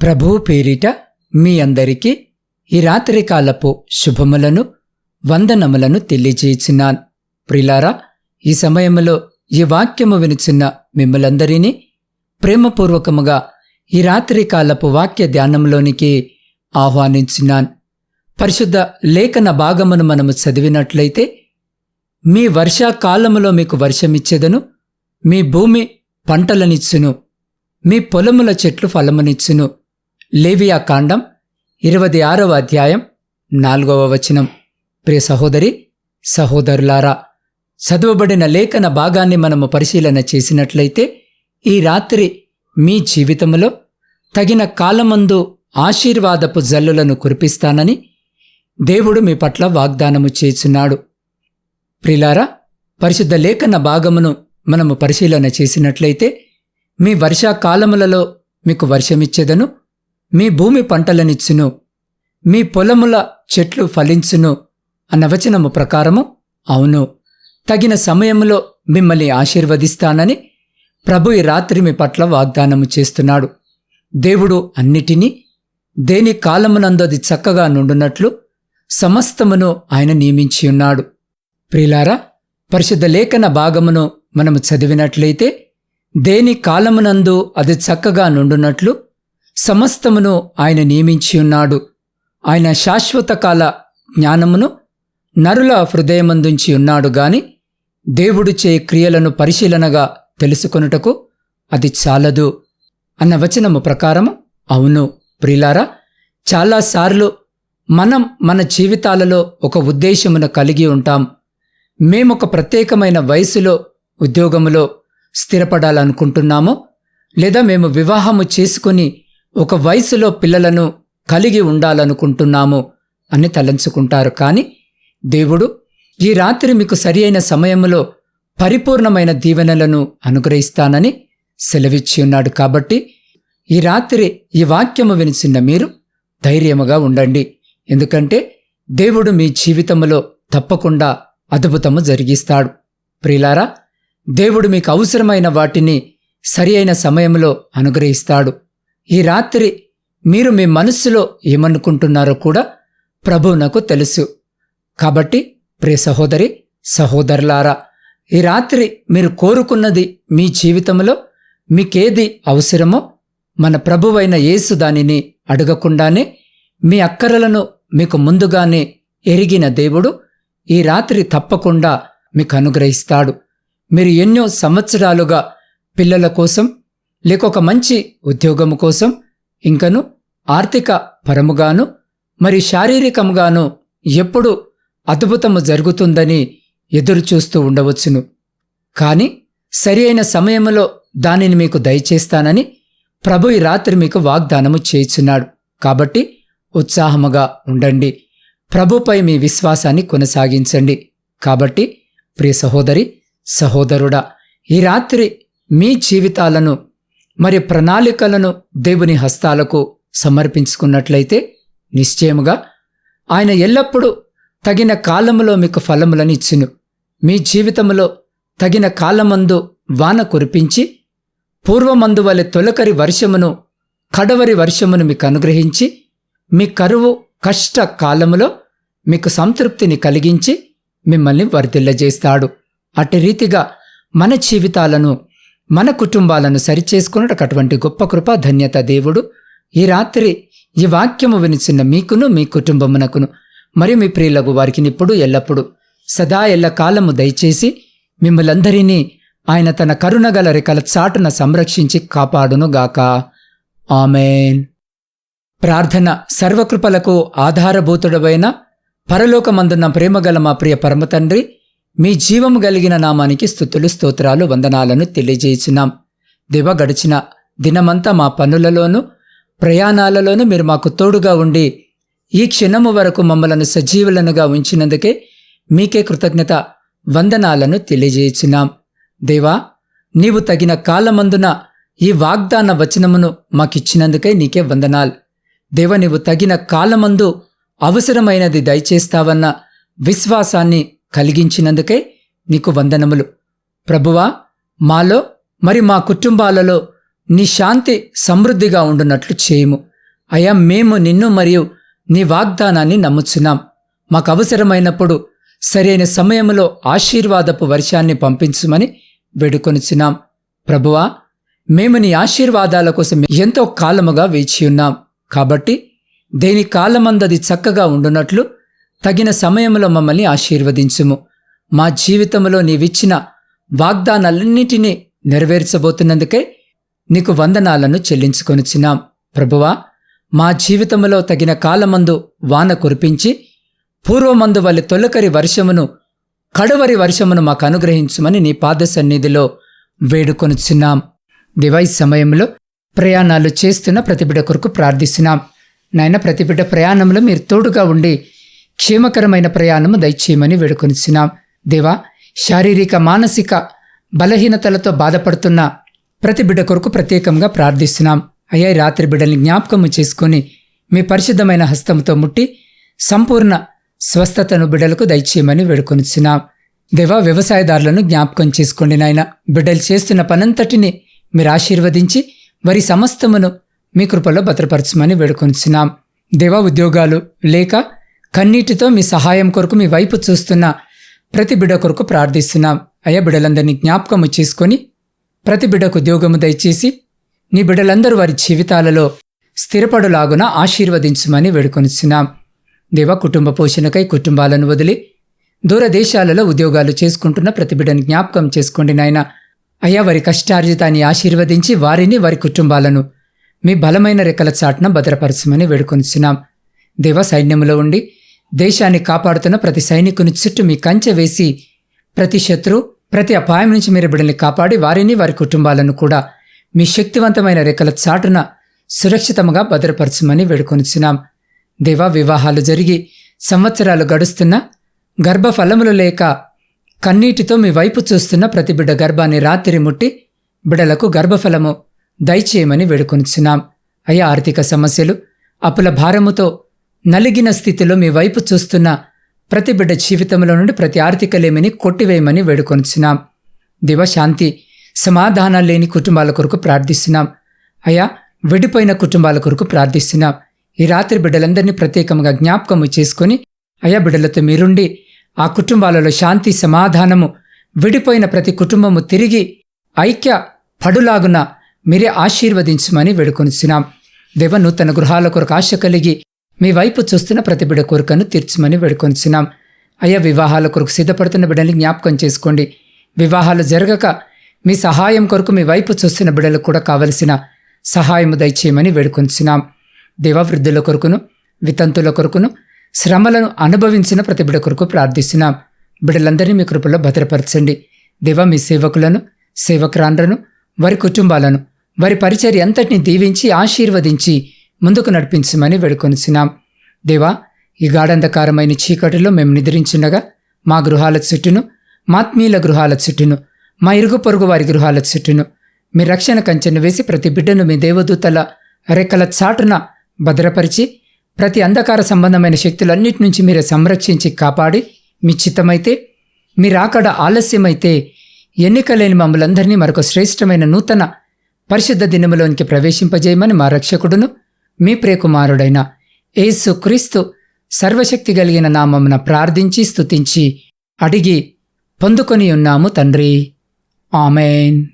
ప్రభువు పేరిట మీ అందరికీ ఈ రాత్రికాలపు శుభములను వందనములను తెలియజేయుచున్నాను ప్రిలారా ఈ సమయంలో ఈ వాక్యము వినుచున్న మిమ్మలందరినీ ప్రేమపూర్వకముగా ఈ రాత్రికాలపు వాక్య ధ్యానంలోనికి ఆహ్వానించినాన్. పరిశుద్ధ లేఖన భాగమును మనము చదివినట్లయితే మీ వర్షాకాలములో మీకు వర్షమిచ్చేదను మీ భూమి పంటలనిచ్చును మీ పొలముల చెట్లు ఫలమునిచ్చును లేవియా కాండం ఇరవై ఆరవ అధ్యాయం నాలుగవ వచనం. ప్రియ సహోదరి సహోదరులారా చదువబడిన లేఖన భాగాన్ని మనము పరిశీలన చేసినట్లయితే ఈ రాత్రి మీ జీవితంలో తగిన కాలమందు ఆశీర్వాదపు జల్లులను కురిపిస్తానని దేవుడు మీ పట్ల వాగ్దానము చేస్తున్నాడు. ప్రిలారా పరిశుద్ధ లేఖన భాగమును మనము పరిశీలన చేసినట్లయితే మీ వర్షాకాలములలో మీకు వర్షమిచ్చేదను మీ భూమి పంటలనిచ్చును. మీ పొలముల చెట్లు ఫలించును అన్న వచనము ప్రకారము అవును. తగిన సమయంలో మిమ్మల్ని ఆశీర్వదిస్తానని ప్రభు ఈ రాత్రి మీ పట్ల వాగ్దానము చేస్తున్నాడు. దేవుడు అన్నిటినీ దేని కాలమునందది అది చక్కగా నుండునట్లు సమస్తమును ఆయన నియమించి ఉన్నాడు. ప్రిలారా పరిశుద్ధ లేఖన భాగమును మనము చదివినట్లయితే దేని కాలమునందు అది చక్కగా నుండునట్లు సమస్తమును ఆయన నియమించి ఉన్నాడు. ఆయన శాశ్వతకాల జ్ఞానమును నరుల హృదయమందుంచి ఉన్నాడు గాని దేవుడు చే క్రియలను పరిశీలనగా తెలుసుకొనుటకు అది చాలదు అన్న వచనము ప్రకారము అవును ప్రిలారా చాలాసార్లు మనం మన జీవితాలలో ఒక ఉద్దేశమును కలిగి ఉంటాం. మేమొక ప్రత్యేకమైన వయసులో ఉద్యోగములో స్థిరపడాలనుకుంటున్నామో లేదా మేము వివాహము చేసుకుని ఒక వయసులో పిల్లలను కలిగి ఉండాలనుకుంటున్నాము అని తలంచుకుంటారు. కానీ దేవుడు ఈ రాత్రి మీకు సరి అయిన సమయంలో పరిపూర్ణమైన దీవెనలను అనుగ్రహిస్తానని సెలవిచ్చి ఉన్నాడు. కాబట్టి ఈ రాత్రి ఈ వాక్యము వినిచిన్న మీరు ధైర్యముగా ఉండండి. ఎందుకంటే దేవుడు మీ జీవితంలో తప్పకుండా అద్భుతము జరిగిస్తాడు. ప్రిలారా దేవుడు మీకు అవసరమైన వాటిని సరి అయిన సమయంలో అనుగ్రహిస్తాడు. ఈ రాత్రి మీరు మీ మనస్సులో ఏమనుకుంటున్నారో కూడా ప్రభువునకు తెలుసు. కాబట్టి ప్రియ సహోదరి సహోదరులారా ఈ రాత్రి మీరు కోరుకున్నది మీ జీవితంలో మీకేది అవసరమో మన ప్రభువైన యేసు దానిని అడగకుండానే మీ అక్కరలను మీకు ముందుగానే ఎరిగిన దేవుడు ఈ రాత్రి తప్పకుండా మీకు అనుగ్రహిస్తాడు. మీరు ఎన్నో సంవత్సరాలుగా పిల్లల కోసం లేక ఒక మంచి ఉద్యోగము కోసం ఇంకను ఆర్థిక పరముగాను మరి శారీరకంగాను ఎప్పుడు అద్భుతము జరుగుతుందని ఎదురుచూస్తూ ఉండవచ్చును. కాని సరి అయిన సమయంలో దానిని మీకు దయచేస్తానని ప్రభు ఈ రాత్రి మీకు వాగ్దానము చేయుచున్నాడు. కాబట్టి ఉత్సాహముగా ఉండండి. ప్రభుపై మీ విశ్వాసాన్ని కొనసాగించండి. కాబట్టి ప్రియ సహోదరి సహోదరుడా ఈ రాత్రి మీ జీవితాలను మరి ప్రణాళికలను దేవుని హస్తాలకు సమర్పించుకున్నట్లయితే నిశ్చయముగా ఆయన ఎల్లప్పుడూ తగిన కాలములో మీకు ఫలములను ఇచ్చును. మీ జీవితములో తగిన కాలమందు వాన కురిపించి పూర్వమందు వలె తొలకరి వర్షమును కడవరి వర్షమును మీకు అనుగ్రహించి మీ కరువు కష్ట కాలములో మీకు సంతృప్తిని కలిగించి మిమ్మల్ని వర్ధిల్లజేస్తాడు. అటు రీతిగా మన జీవితాలను మన కుటుంబాలను సరిచేసుకున్నటకు అటువంటి గొప్ప కృప ధన్యత దేవుడు. ఈ రాత్రి ఈ వాక్యము వినిచిన మీకును మీ కుటుంబమునకును మరి మీ ప్రియులకు వారికి ఇప్పుడు ఎల్లప్పుడు సదా ఎల్ల కాలము దయచేసి మిమ్మలందరినీ ఆయన తన కరుణగల రెక్కల చాటున సంరక్షించి కాపాడునుగాక. ఆమెన్. ప్రార్థన సర్వకృపలకు ఆధారభూతుడవైన పరలోకమందున్న ప్రేమగల మా ప్రియ పరమతండ్రి మీ జీవము కలిగిన నామానికి స్థుతులు స్తోత్రాలు వందనాలను తెలియజేయుచున్నాం. దివ గడిచిన దినమంతా మా పనులలోనూ ప్రయాణాలలోనూ మీరు మాకు తోడుగా ఉండి ఈ క్షణము వరకు మమ్మలను సజీవులనుగా ఉంచినందుకే మీకే కృతజ్ఞత వందనాలను తెలియజేయుచున్నాం. దేవా నీవు తగిన కాలమందున ఈ వాగ్దాన వచనమును మాకిచ్చినందుకే నీకే వందనాలు. దేవ నీవు తగిన కాలమందు అవసరమైనది దయచేస్తావన్న విశ్వాసాన్ని కలిగించినందుకే నీకు వందనములు. ప్రభువా మాలో మరి మా కుటుంబాలలో నీ శాంతి సమృద్ధిగా ఉండునట్లు చేయము. అయా మేము నిన్ను మరియు నీ వాగ్దానాన్ని నమ్ముచున్నాం. మాకు అవసరమైనప్పుడు సరైన సమయంలో ఆశీర్వాదపు వర్షాన్ని పంపించుమని వేడుకొనిచున్నాం. ప్రభువా మేము నీ ఆశీర్వాదాల కోసం ఎంతో కాలముగా వేచియున్నాం. కాబట్టి దేని కాలమందది చక్కగా ఉండునట్లు తగిన సమయంలో మమ్మల్ని ఆశీర్వదించుము. మా జీవితంలో నీవిచ్చిన వాగ్దానాలన్నిటినీ నెరవేర్చబోతున్నందుకే నీకు వందనాలను చెల్లించుకొనిచ్చినాం ప్రభువా మా జీవితంలో తగిన కాలమందు వాన కురిపించి పూర్వమందు వల్ల తొలకరి వర్షమును కడవరి వర్షమును మాకు అనుగ్రహించుమని నీ పాద సన్నిధిలో వేడుకొనుచున్నాం. దివాయి సమయంలో ప్రయాణాలు చేస్తున్న ప్రతిబిడ కొరకు ప్రార్థిస్తున్నాం. నాయన ప్రతిబిడ ప్రయాణంలో మీరు తోడుగా ఉండి క్షేమకరమైన ప్రయాణము దయచేయమని వేడుకొనిచున్నాం. దేవా శారీరక మానసిక బలహీనతలతో బాధపడుతున్న ప్రతి బిడ్డ కొరకు ప్రత్యేకంగా ప్రార్థిస్తున్నాం. అయ్యా రాత్రి బిడ్డల్ని జ్ఞాపకము చేసుకొని మీ పరిశుద్ధమైన హస్తంతో ముట్టి సంపూర్ణ స్వస్థతను బిడ్డలకు దయచేయమని వేడుకొనిచున్నాం. దేవా వ్యవసాయదారులను జ్ఞాపకం చేసుకోండి నాయన. బిడ్డలు చేస్తున్న పనంతటిని మీరు ఆశీర్వదించి వారి సమస్తమును మీ కృపలో భద్రపరచమని వేడుకొనిచున్నాం. దేవా ఉద్యోగాలు లేక కన్నీటితో మీ సహాయం కొరకు మీ వైపు చూస్తున్న ప్రతి బిడ కొరకు ప్రార్థిస్తున్నాం. అయ్యా బిడలందరినీ జ్ఞాపకము చేసుకొని ప్రతి బిడకు ఉద్యోగము దయచేసి నీ బిడలందరూ వారి జీవితాలలో స్థిరపడులాగున ఆశీర్వదించమని వేడుకొనిచున్నాం. దేవ కుటుంబ పోషణకై కుటుంబాలను వదిలి దూరదేశాలలో ఉద్యోగాలు చేసుకుంటున్న ప్రతి బిడ్డని జ్ఞాపకం చేసుకోండి నాయన. అయ్యా వారి కష్టార్జితాన్ని ఆశీర్వదించి వారిని వారి కుటుంబాలను మీ బలమైన రెక్కల చాటున భద్రపరచమని వేడుకొనిచున్నాం. దేవ సైన్యంలో ఉండి దేశాన్ని కాపాడుతున్న ప్రతి సైనికుని చుట్టూ మీ కంచె వేసి ప్రతి శత్రు ప్రతి అపాయం నుంచి మీరు బిడ్డల్ని కాపాడి వారిని వారి కుటుంబాలను కూడా మీ శక్తివంతమైన రెక్కల చాటున సురక్షితంగా భద్రపరచమని వేడుకొనిచున్నాం. దేవా వివాహాలు జరిగి సంవత్సరాలు గడుస్తున్నా గర్భఫలములు లేక కన్నీటితో మీ వైపు చూస్తున్న ప్రతి బిడ్డ గర్భాన్ని రాత్రి ముట్టి బిడలకు గర్భఫలము దయచేయమని వేడుకొనిచున్నాం. అయ్యా ఆర్థిక సమస్యలు అప్పుల భారముతో నలిగిన స్థితిలో మీ వైపు చూస్తున్న ప్రతి బిడ్డ జీవితంలో నుండి ప్రతి ఆర్థికలేమిని కొట్టివేయమని వేడుకొనిచున్నాం. దివ శాంతి సమాధానాలు లేని కుటుంబాల కొరకు ప్రార్థిస్తున్నాం. అయా విడిపోయిన కుటుంబాల కొరకు ప్రార్థిస్తున్నాం. ఈ రాత్రి బిడ్డలందరినీ ప్రత్యేకంగా జ్ఞాపకము చేసుకొని అయా బిడ్డలతో మీరుండి ఆ కుటుంబాలలో శాంతి సమాధానము విడిపోయిన ప్రతి కుటుంబము తిరిగి ఐక్య పడులాగున మీరే ఆశీర్వదించమని వేడుకొనిచున్నాం. దేవ నూతన గృహాల కొరకు ఆశ కలిగి మీ వైపు చూస్తున్న ప్రతి బిడ కోరికను తీర్చమని వేడుకొంచున్నాం అయ్యా వివాహాల కొరకు సిద్ధపడుతున్న బిడ్డల్ని జ్ఞాపకం చేసుకోండి. వివాహాలు జరగక మీ సహాయం కొరకు మీ వైపు చూస్తున్న బిడ్డలకు కూడా కావలసిన సహాయము దయచేయమని వేడుకొంచున్నాం దేవవృద్ధుల కొరకును వితంతుల కొరకును శ్రమలను అనుభవించిన ప్రతి బిడ కొరకు ప్రార్థిస్తున్నాం. బిడ్డలందరినీ మీ కృపలో భద్రపరచండి. దేవ మీ సేవకులను సేవకురాండ్రను వారి కుటుంబాలను వారి పరిచర్య అంతటిని దీవించి ఆశీర్వదించి ముందుకు నడిపించమని వేడుకొనిచున్నాం. దేవా ఈ గాఢంధకారమైన చీకటిలో మేము నిద్రించుండగా మా గృహాల చుట్టూను మాత్మీయుల గృహాల చుట్టూను మా ఇరుగు పొరుగు వారి గృహాల చుట్టూను మీ రక్షణ కంచెను వేసి ప్రతి బిడ్డను మీ దేవదూతల రెక్కల చాటున భద్రపరిచి ప్రతి అంధకార సంబంధమైన శక్తులన్నిటి నుంచి మీరే సంరక్షించి కాపాడి మీ చిత్తమైతే మీరాకడ ఆలస్యమైతే ఎన్నికలేని మమ్మలందరినీ మరొక శ్రేష్టమైన నూతన పరిశుద్ధ దినములోనికి ప్రవేశింపజేయమని మా రక్షకుడును మీ ప్రియకుమారుడైన ఏసు క్రీస్తు సర్వశక్తి కలిగిన నామమున ప్రార్థించి స్తుతించి అడిగి పొందుకొని ఉన్నాము తండ్రి. ఆమెన్.